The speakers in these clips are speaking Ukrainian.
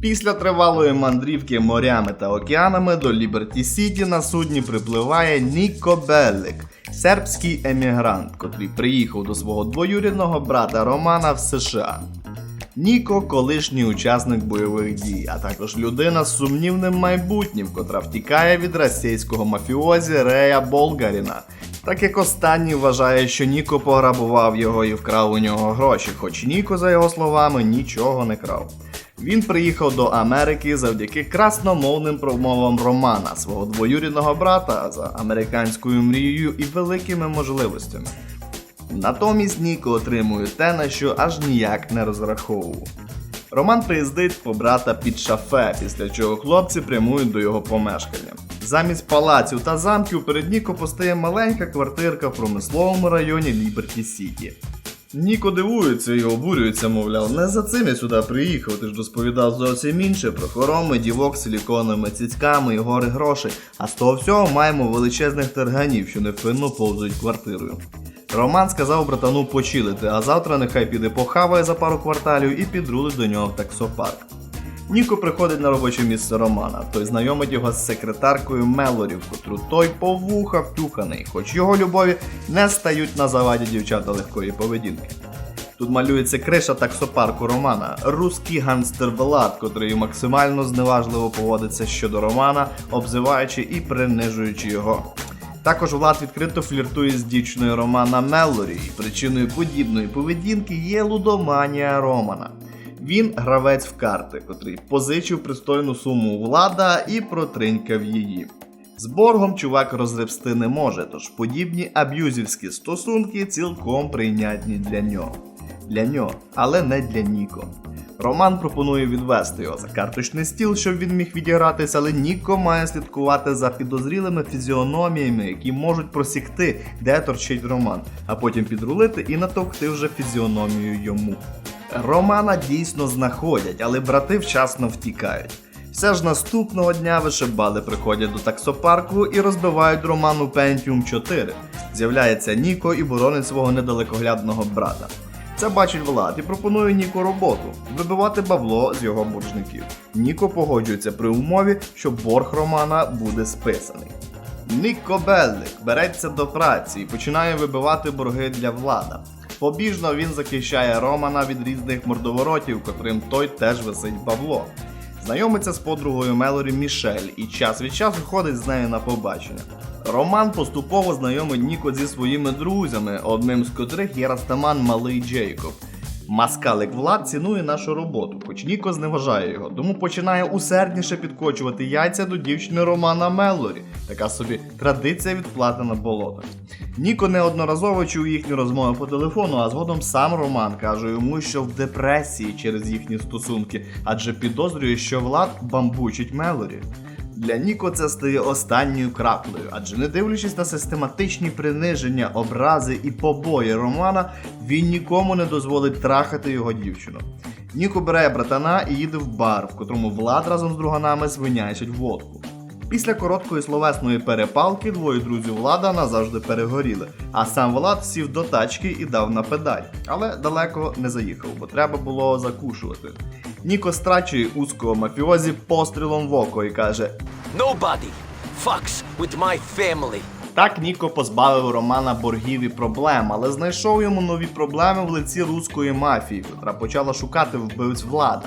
Після тривалої мандрівки морями та океанами до Ліберті Сіті на судні припливає Ніко Беллик, сербський емігрант, котрий приїхав до свого двоюрідного брата Романа в США. Ніко колишній учасник бойових дій, а також людина з сумнівним майбутнім, котра втікає від російського мафіозі Рея Болгаріна. Так як останній вважає, що Ніко пограбував його і вкрав у нього гроші, хоч Ніко, за його словами, нічого не крав. Він приїхав до Америки завдяки красномовним промовам Романа, свого двоюрідного брата за американською мрією і великими можливостями. Натомість Ніко отримує те, на що аж ніяк не розраховував. Роман приїздить по брата під шафе, після чого хлопці прямують до його помешкання. Замість палаців та замків перед Ніко постає маленька квартирка в промисловому районі Ліберті Сіті. Ніко дивується і обурюється, мовляв, не за цим я сюди приїхав, ти ж розповідав зовсім інше про хороми, дівок з силіконовими цицьками і гори грошей, а з того всього маємо величезних терганів, що невпинно повзують квартирою. Роман сказав братану почилити, а завтра нехай піде похаває за пару кварталів і підрулить до нього в таксопарк. Ніко приходить на робоче місце Романа, той знайомить його з секретаркою Мелорі, в котру той по вуха втюханий, хоч його любові не стають на заваді дівчата легкої поведінки. Тут малюється криша таксопарку Романа, руський ганстер Влад, котрий максимально зневажливо поводиться щодо Романа, обзиваючи і принижуючи його. Також Влад відкрито фліртує з дівчиною Романа Меллорі, і причиною подібної поведінки є лудоманія Романа. Він гравець в карти, котрий позичив пристойну суму влада і протринькав її. З боргом чувак розребсти не може, тож подібні аб'юзівські стосунки цілком прийнятні для нього. Для нього, але не для Ніко. Роман пропонує відвести його за карточний стіл, щоб він міг відігратися, але Ніко має слідкувати за підозрілими фізіономіями, які можуть просікти, де торчить Роман, а потім підрулити і натовкти вже фізіономію йому. Романа дійсно знаходять, але брати вчасно втікають. Все ж наступного дня вишибали приходять до таксопарку і розбивають Роману Pentium 4. З'являється Ніко і боронить свого недалекоглядного брата. Це бачить Влад і пропонує Ніко роботу вибивати бабло з його боржників. Ніко погоджується при умові, що борг Романа буде списаний. Ніко Беллик береться до праці і починає вибивати борги для влада. Побіжно він захищає Романа від різних мордоворотів, котрим той теж висить бабло. Знайомиться з подругою Мелорі Мішель і час від часу ходить з нею на побачення. Роман поступово знайомить Ніко зі своїми друзями, одним з котрих є Растаман Малий Джейкоб. Маскалик Влад цінує нашу роботу, хоч Ніко зневажає його, тому починає усердніше підкочувати яйця до дівчини Романа Меллорі, така собі традиція відплати на болотах. Ніко неодноразово чув їхні розмови по телефону, а згодом сам Роман каже йому, що в депресії через їхні стосунки, адже підозрює, що Влад бамбучить Мелорі. Для Ніко це стає останньою краплею, адже не дивлячись на систематичні приниження, образи і побої Романа, він нікому не дозволить трахати його дівчину. Ніко бере братана і їде в бар, в котрому Влад разом з друганами свинячать водку. Після короткої словесної перепалки двоє друзів Влада назавжди перегоріли, а сам Влад сів до тачки і дав на педаль, але далеко не заїхав, бо треба було закушувати. Ніко страчує узкого мафіозі пострілом в око і каже: Nobody fucks with my family. Так Ніко позбавив Романа боргів і проблем, але знайшов йому нові проблеми в лиці руської мафії, котра почала шукати вбивць влада.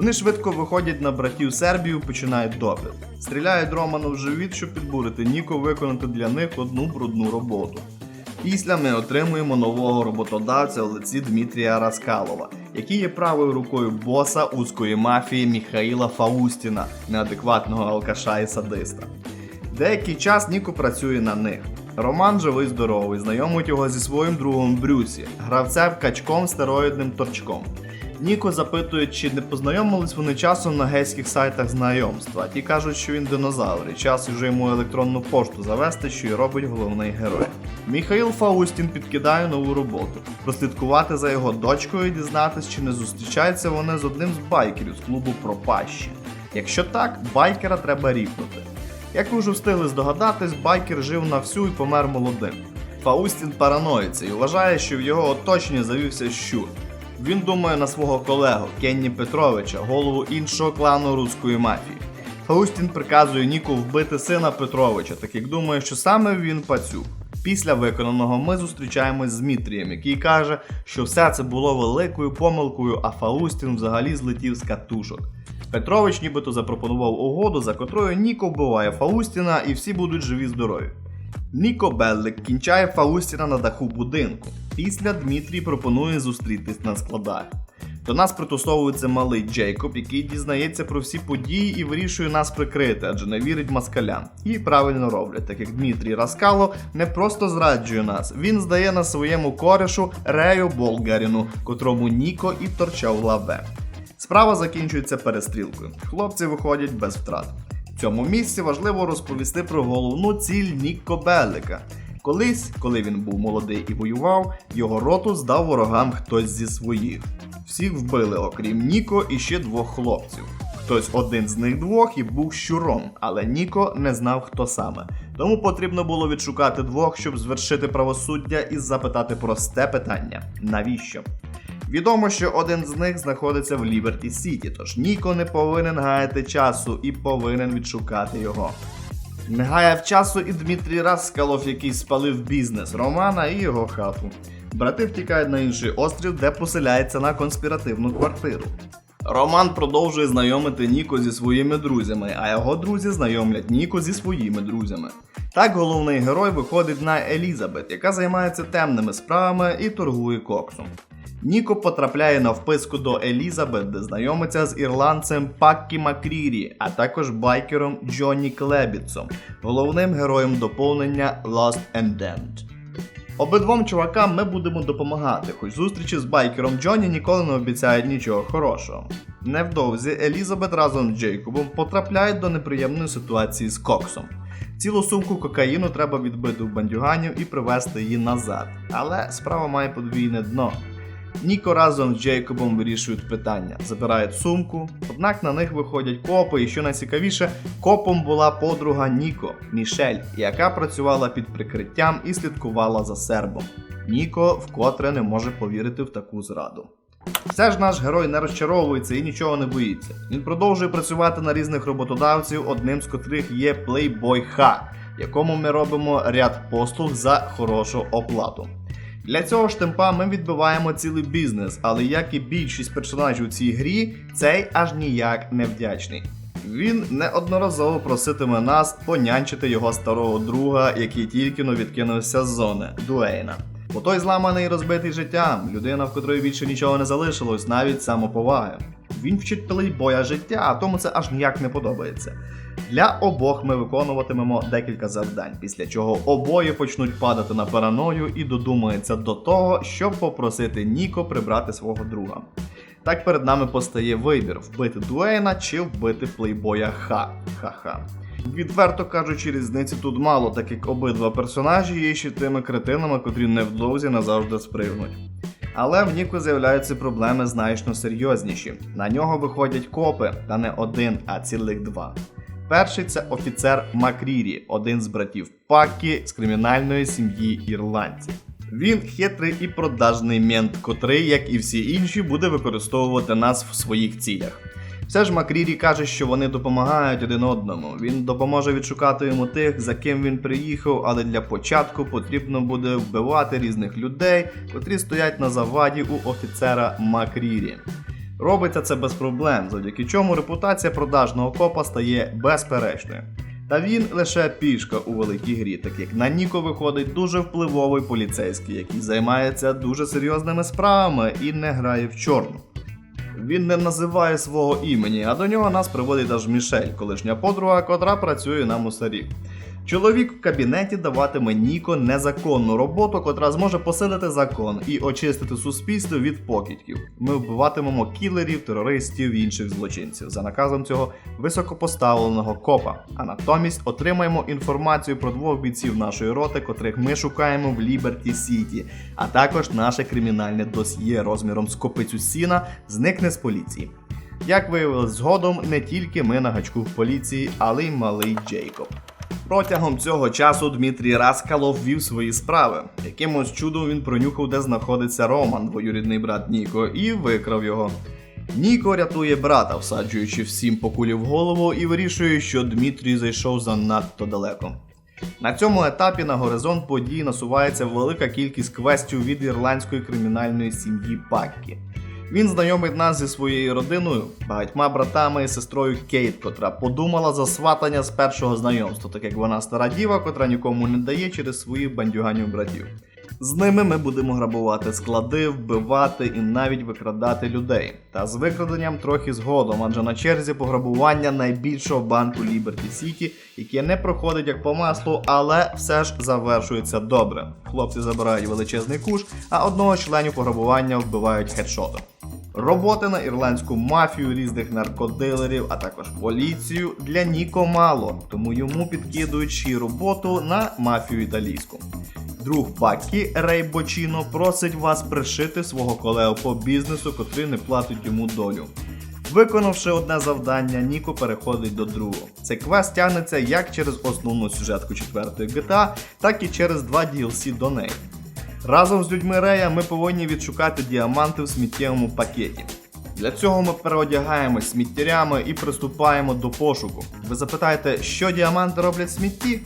Вони швидко виходять на братів Сербію, починають допит. Стріляють Роману в живіт, щоб підбурити Ніко виконати для них одну брудну роботу. Після ми отримуємо нового роботодавця в лиці Дмитрія Раскалова, який є правою рукою боса узкої мафії Міхаїла Фаустіна, неадекватного алкаша і садиста. Деякий час Ніко працює на них. Роман живий здоровий, знайомить його зі своїм другом Брюсі, гравцем качком стероїдним торчком. Ніко запитує, чи не познайомились вони часом на гейських сайтах знайомства. Ті кажуть, що він динозавр, і час уже йому електронну пошту завести, що й робить головний герой. Міхаїл Фаустін підкидає нову роботу: прослідкувати за його дочкою і дізнатись, чи не зустрічаються вони з одним з байкерів з клубу Пропащі. Якщо так, байкера треба ріпнути. Як ви вже встигли здогадатись, байкер жив на всю і помер молодим. Фаустін параноїться і вважає, що в його оточенні завівся щур. Він думає на свого колегу Кенні Петровича, голову іншого клану руської мафії. Фаустін приказує Ніку вбити сина Петровича, так як думає, що саме він пацюк. Після виконаного ми зустрічаємось з Дмитрієм, який каже, що все це було великою помилкою, а Фаустін взагалі злетів з катушок. Петрович нібито запропонував угоду, за котрою Ніко вбиває Фаустіна і всі будуть живі здорові. Ніко Беллик кінчає Фаустіна на даху будинку. Після Дмитрій пропонує зустрітись на складах. До нас притусовується малий Джейкоб, який дізнається про всі події і вирішує нас прикрити, адже не вірить москалям. І правильно роблять, так як Дмитрій Раскало не просто зраджує нас, він здає на своєму корешу Рею Болгаріну, котрому Ніко і торчав лаве. Справа закінчується перестрілкою. Хлопці виходять без втрат. В цьому місці важливо розповісти про головну ціль Ніко Беллика. Колись, коли він був молодий і воював, його роту здав ворогам хтось зі своїх. Всіх вбили, окрім Ніко і ще двох хлопців. Хтось один з них двох і був щуром, але Ніко не знав, хто саме. Тому потрібно було відшукати двох, щоб звершити правосуддя і запитати просте питання: навіщо? Відомо, що один з них знаходиться в Ліберті Сіті, тож Ніко не повинен гаяти часу і повинен відшукати його. Не гаяв часу і Дмитрій Раскалов, який спалив бізнес Романа і його хату. Брати втікають на інший острів, де поселяється на конспіративну квартиру. Роман продовжує знайомити Ніко зі своїми друзями, а його друзі знайомлять Ніко зі своїми друзями. Так головний герой виходить на Елізабет, яка займається темними справами і торгує коксом. Ніко потрапляє на вписку до Елізабет, де знайомиться з ірландцем Паккі Макрірі, а також байкером Джонні Клебітсом, головним героєм доповнення and Damned. Обидвом чувакам ми будемо допомагати, хоч зустрічі з байкером Джонні ніколи не обіцяють нічого хорошого. Невдовзі Елізабет разом з Джейкобом потрапляють до неприємної ситуації з Коксом. Цілу сумку кокаїну треба відбити в бандюганів і привезти її назад. Але справа має подвійне дно. Ніко разом з Джейкобом вирішують питання, забирають сумку, однак на них виходять копи, і що найцікавіше, копом була подруга Ніко Мішель, яка працювала під прикриттям і слідкувала за сербом. Ніко вкотре не може повірити в таку зраду. Все ж наш герой не розчаровується і нічого не боїться. Він продовжує працювати на різних роботодавців, одним з котрих є Playboy Ха, якому ми робимо ряд послуг за хорошу оплату. Для цього ж темпа ми відбиваємо цілий бізнес, але як і більшість персонажів у цій грі, цей аж ніяк не вдячний. Він неодноразово проситиме нас понянчити його старого друга, який тільки но відкинувся з зони Дуейна. Бо той зламаний і розбитий життям, людина, в котрої більше нічого не залишилось, навіть самоповаги. Він вчить плейбоя життя, а тому це аж ніяк не подобається. Для обох ми виконуватимемо декілька завдань, після чого обоє почнуть падати на параною і додумаються до того, щоб попросити Ніко прибрати свого друга. Так перед нами постає вибір: вбити Дуейна чи вбити плейбоя Ха. Ха-ха. Відверто кажучи, різниці тут мало, так як обидва персонажі є ще тими кретинами, котрі невдовзі назавжди спригнуть. Але в Ніку з'являються проблеми значно серйозніші. На нього виходять копи, та не один, а цілих два. Перший це офіцер Макрірі, один з братів Пакі з кримінальної сім'ї ірландців. Він хитрий і продажний мент, котрий, як і всі інші, буде використовувати нас в своїх цілях. Все ж Макрірі каже, що вони допомагають один одному. Він допоможе відшукати йому тих, за ким він приїхав, але для початку потрібно буде вбивати різних людей, котрі стоять на заваді у офіцера Макрірі. Робиться це без проблем, завдяки чому репутація продажного копа стає безперечною. Та він лише пішка у великій грі, так як на Ніко виходить дуже впливовий поліцейський, який займається дуже серйозними справами і не грає в чорну. Він не називає свого імені, а до нього нас приводить аж Мішель, колишня подруга, котра працює на мусарі. Чоловік в кабінеті даватиме Ніко незаконну роботу, котра зможе посилити закон і очистити суспільство від покидьків. Ми вбиватимемо кілерів, терористів і інших злочинців за наказом цього високопоставленого копа. А натомість отримаємо інформацію про двох бійців нашої роти, котрих ми шукаємо в Ліберті Сіті, а також наше кримінальне досьє розміром з копицю сіна зникне з поліції. Як виявилось згодом, не тільки ми на гачку в поліції, але й малий Джейкоб. Протягом цього часу Дмитрій Раскалов вів свої справи. Якимось чудом він пронюхав, де знаходиться Роман, двоюрідний брат Ніко, і викрав його. Ніко рятує брата, всаджуючи всім по кулі в голову і вирішує, що Дмитрій зайшов занадто далеко. На цьому етапі на горизонт подій насувається велика кількість квестів від ірландської кримінальної сім'ї Паккі. Він знайомить нас зі своєю родиною, багатьма братами і сестрою Кейт, котра подумала за сватання з першого знайомства, так як вона стара діва, котра нікому не дає через своїх бандюганів братів. З ними ми будемо грабувати склади, вбивати і навіть викрадати людей. Та з викраденням трохи згодом, адже на черзі пограбування найбільшого банку Liberty City, яке не проходить як по маслу, але все ж завершується добре. Хлопці забирають величезний куш, а одного членів пограбування вбивають хедшотом. Роботи на ірландську мафію, різних наркодилерів, а також поліцію для Ніко мало, тому йому підкидують ще роботу на мафію італійську. Друг Пакі Рей Бочіно просить вас пришити свого колегу по бізнесу, котрий не платить йому долю. Виконавши одне завдання, Ніко переходить до другого. Цей квест тягнеться як через основну сюжетку четвертої GTA, так і через два DLC до неї. Разом з людьми Рея ми повинні відшукати діаманти в сміттєвому пакеті. Для цього ми переодягаємось сміттярями і приступаємо до пошуку. Ви запитаєте, що діаманти роблять в смітті?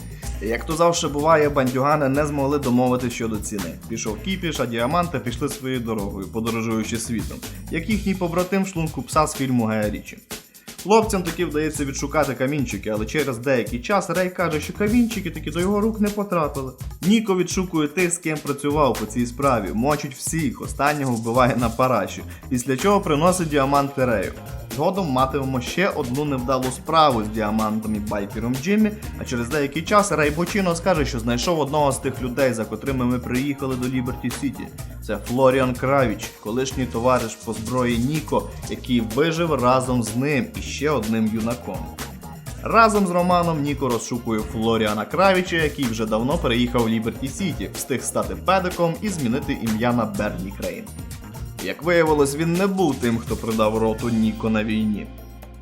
Як то завжди буває, бандюгани не змогли домовити щодо ціни. Пішов кіпіш, а діаманти пішли своєю дорогою, подорожуючи світом, як їхній побратим шлунку пса з фільму Гая Річі. Хлопцям таки вдається відшукати камінчики, але через деякий час Рей каже, що камінчики таки до його рук не потрапили. Ніко відшукує тих, з ким працював по цій справі, мочить всіх, останнього вбиває на параші, після чого приносить діаманти Рею. Згодом матимемо ще одну невдалу справу з діамантом і байкером Джиммі, а через деякий час Рей Бочино скаже, що знайшов одного з тих людей, за котрими ми приїхали до Ліберті Сіті. Це Флоріан Кравіч, колишній товариш по зброї Ніко, який вижив разом з ним ще одним юнаком. Разом з Романом Ніко розшукує Флоріана Кравіча, який вже давно переїхав в Ліберті Сіті, встиг стати педиком і змінити ім'я на Берлі Крейн. Як виявилось, він не був тим, хто придав роту Ніко на війні.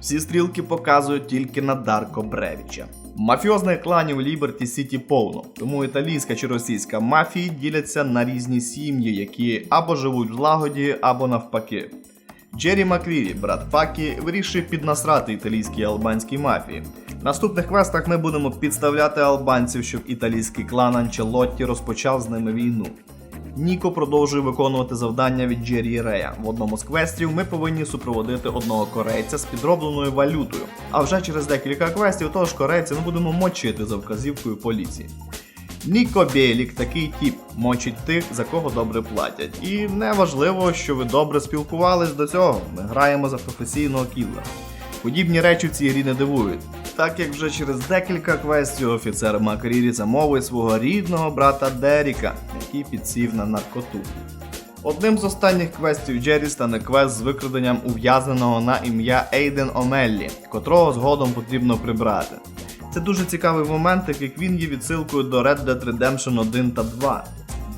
Всі стрілки показують тільки на Дарко Бревіча. Мафіозних кланів Ліберті Сіті повно, тому італійська чи російська мафії діляться на різні сім'ї, які або живуть в злагоді, або навпаки. Джері Маквірі, брат Пакі, вирішує піднасрати італійській албанській мафії. В наступних квестах ми будемо підставляти албанців, щоб італійський клан Анчелотті розпочав з ними війну. Ніко продовжує виконувати завдання від Джері Рея. В одному з квестів ми повинні супроводити одного корейця з підробленою валютою. А вже через декілька квестів того ж корейця ми будемо мочити за вказівкою поліції. Ніко Білік такий тип мочить тих, за кого добре платять. І не важливо, що ви добре спілкувались до цього. Ми граємо за професійного кіллера. Подібні речі в цій грі не дивують, так як вже через декілька квестів офіцер Макрірі замовить свого рідного брата Деріка, який підсів на наркоту. Одним з останніх квестів Джері стане квест з викраденням ув'язненого на ім'я Ейден Омеллі, котрого згодом потрібно прибрати. Це дуже цікавий момент, так як він є відсилкою до Red Dead Redemption 1 та 2.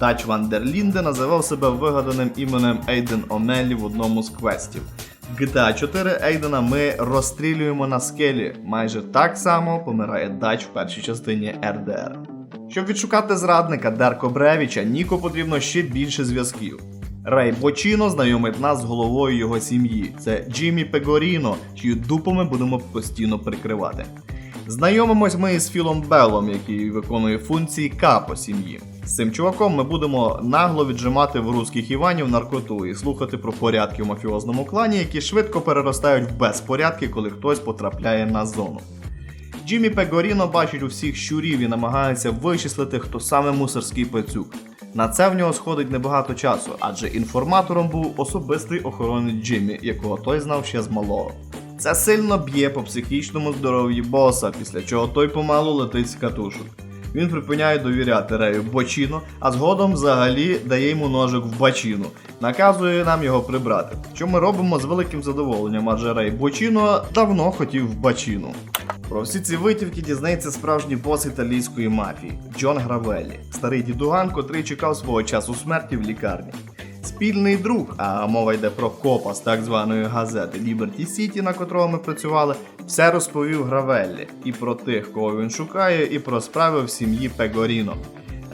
Дач Ван називав себе вигаданим іменем Ейден Омеллі в одному з квестів. GTA 4 Ейдена ми розстрілюємо на скелі. Майже так само помирає Дач в першій частині RDR. Щоб відшукати зрадника Дерко Бревіча, Ніко потрібно ще більше зв'язків. Рей Бочіно знайомить нас з головою його сім'ї. Це Джиммі Пегоріно, чию дупу ми будемо постійно прикривати. Знайомимось ми із Філом Беллом, який виконує функції капо сім'ї. З цим чуваком ми будемо нагло віджимати в русських Іванів наркоту і слухати про порядки в мафіозному клані, які швидко переростають в безпорядки, коли хтось потрапляє на зону. Джиммі Пегоріно бачить усіх щурів і намагається вичислити, хто саме мусорський пацюк. На це в нього сходить небагато часу, адже інформатором був особистий охоронець Джиммі, якого той знав ще з малого. Це сильно б'є по психічному здоров'ї боса, після чого той помалу летить з катушок. Він припиняє довіряти Рею Бочіно, а згодом взагалі дає йому ножик в бачіну, наказує нам його прибрати. Що ми робимо з великим задоволенням, адже Рей Бочіно давно хотів в бачіну. Про всі ці витівки дізнається справжній бос італійської мафії Джон Гравеллі, старий дідуган, котрий чекав свого часу смерті в лікарні. Спільний друг, а мова йде про копа з так званої газети Liberty City, на котрого ми працювали, все розповів Гравеллі і про тих, кого він шукає, і про справи в сім'ї Пегоріно.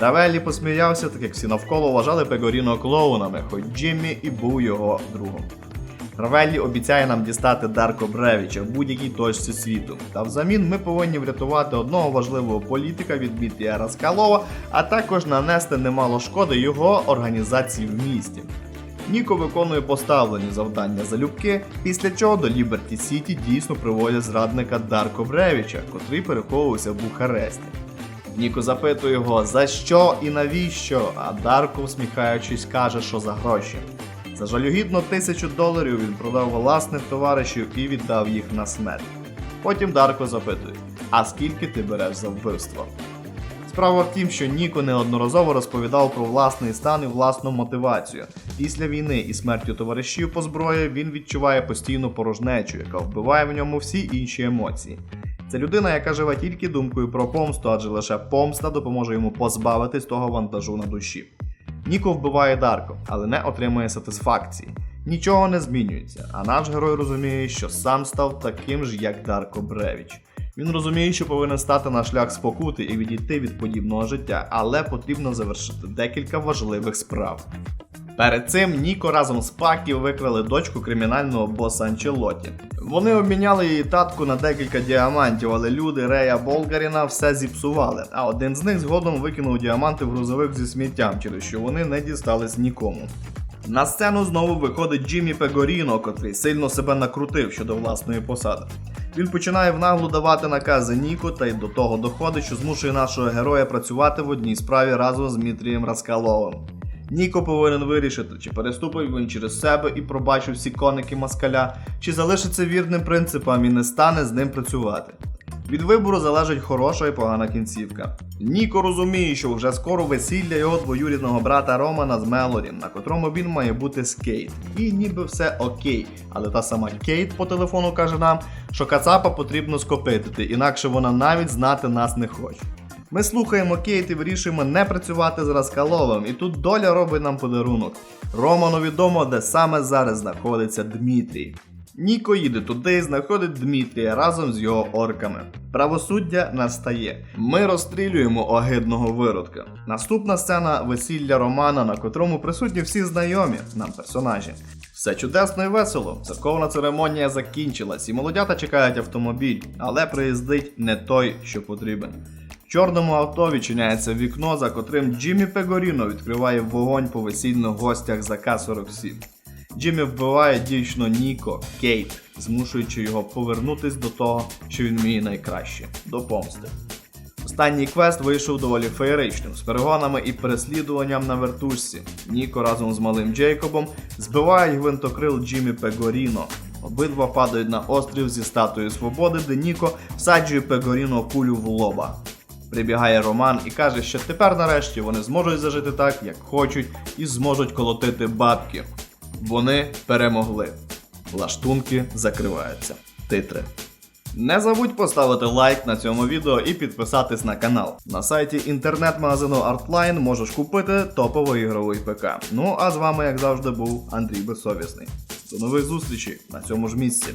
Равеллі посміявся, так як всі навколо вважали Пегоріно клоунами, хоч Джиммі і був його другом. Равеллі обіцяє нам дістати Дарко Бревіча в будь-якій точці світу. Та взамін ми повинні врятувати одного важливого політика від Дмитрія Раскалова, а також нанести немало шкоди його організації в місті. Ніко виконує поставлені завдання залюбки, після чого до Ліберті Сіті дійсно приводять зрадника Дарко Бревіча, котрий переховувався в Бухаресті. Ніко запитує його, за що і навіщо, а Дарко, усміхаючись, каже, що за гроші. За жалюгідно тисячу доларів він продав власних товаришів і віддав їх на смерть. Потім Дарко запитує: А скільки ти береш за вбивство? Справа в тім, що Ніко неодноразово розповідав про власний стан і власну мотивацію. Після війни і смертю товаришів по зброї він відчуває постійну порожнечу, яка вбиває в ньому всі інші емоції. Це людина, яка живе тільки думкою про помсту, адже лише помста допоможе йому позбавитись того вантажу на душі. Ніко вбиває Дарко, але не отримує сатисфакції. Нічого не змінюється, а наш герой розуміє, що сам став таким ж, як Дарко Бревіч. Він розуміє, що повинен стати на шлях спокути і відійти від подібного життя, але потрібно завершити декілька важливих справ. Перед цим Ніко разом з Пакі викрали дочку кримінального боса Анчелоті. Вони обміняли її татку на декілька діамантів, але люди Рея Болгаріна все зіпсували, а один з них згодом викинув діаманти в грузовик зі сміттям, через що вони не дістались нікому. На сцену знову виходить Джиммі Пегоріно, котрий сильно себе накрутив щодо власної посади. Він починає в наглу давати накази Ніко та й до того доходить, що змушує нашого героя працювати в одній справі разом з Дмитрієм Раскаловим. Ніко повинен вирішити, чи переступить він через себе і пробачив всі коники москаля, чи залишиться вірним принципам і не стане з ним працювати. Від вибору залежить хороша і погана кінцівка. Ніко розуміє, що вже скоро весілля його двоюрідного брата Романа з Мелорі, на котрому він має бути з Кейт. І ніби все окей. Але та сама Кейт по телефону каже нам, що Кацапа потрібно скопитити, інакше вона навіть знати нас не хоче. Ми слухаємо Кейт і вирішуємо не працювати з Раскаловим, і тут доля робить нам подарунок. Роману відомо, де саме зараз знаходиться Дмитрій. Ніко їде туди і знаходить Дмитрія разом з його орками. Правосуддя настає. Ми розстрілюємо огидного виродка. Наступна сцена весілля Романа, на котрому присутні всі знайомі нам персонажі. Все чудесно і весело. Церковна церемонія закінчилась, і молодята чекають автомобіль, але приїздить не той, що потрібен. Чорному авто відчиняється вікно, за котрим Джиммі Пегоріно відкриває вогонь по весільних гостях за К-47. Джиммі вбиває дівчину Ніко, Кейт, змушуючи його повернутись до того, що він вміє найкраще до помсти. Останній квест вийшов доволі феєричним, з перегонами і переслідуванням на вертушці. Ніко разом з малим Джейкобом збивають гвинтокрил Джиммі Пегоріно. Обидва падають на острів зі статуєю свободи, де Ніко всаджує Пегоріно кулю в лоба. Прибігає Роман і каже, що тепер нарешті вони зможуть зажити так, як хочуть, і зможуть колотити бабки. Вони перемогли. Лаштунки закриваються. Титри. Не забудь поставити лайк на цьому відео і підписатись на канал. На сайті інтернет-магазину Artline можеш купити топовий ігровий ПК. Ну а з вами, як завжди, був Андрій Безсовісний. До нових зустрічей на цьому ж місці.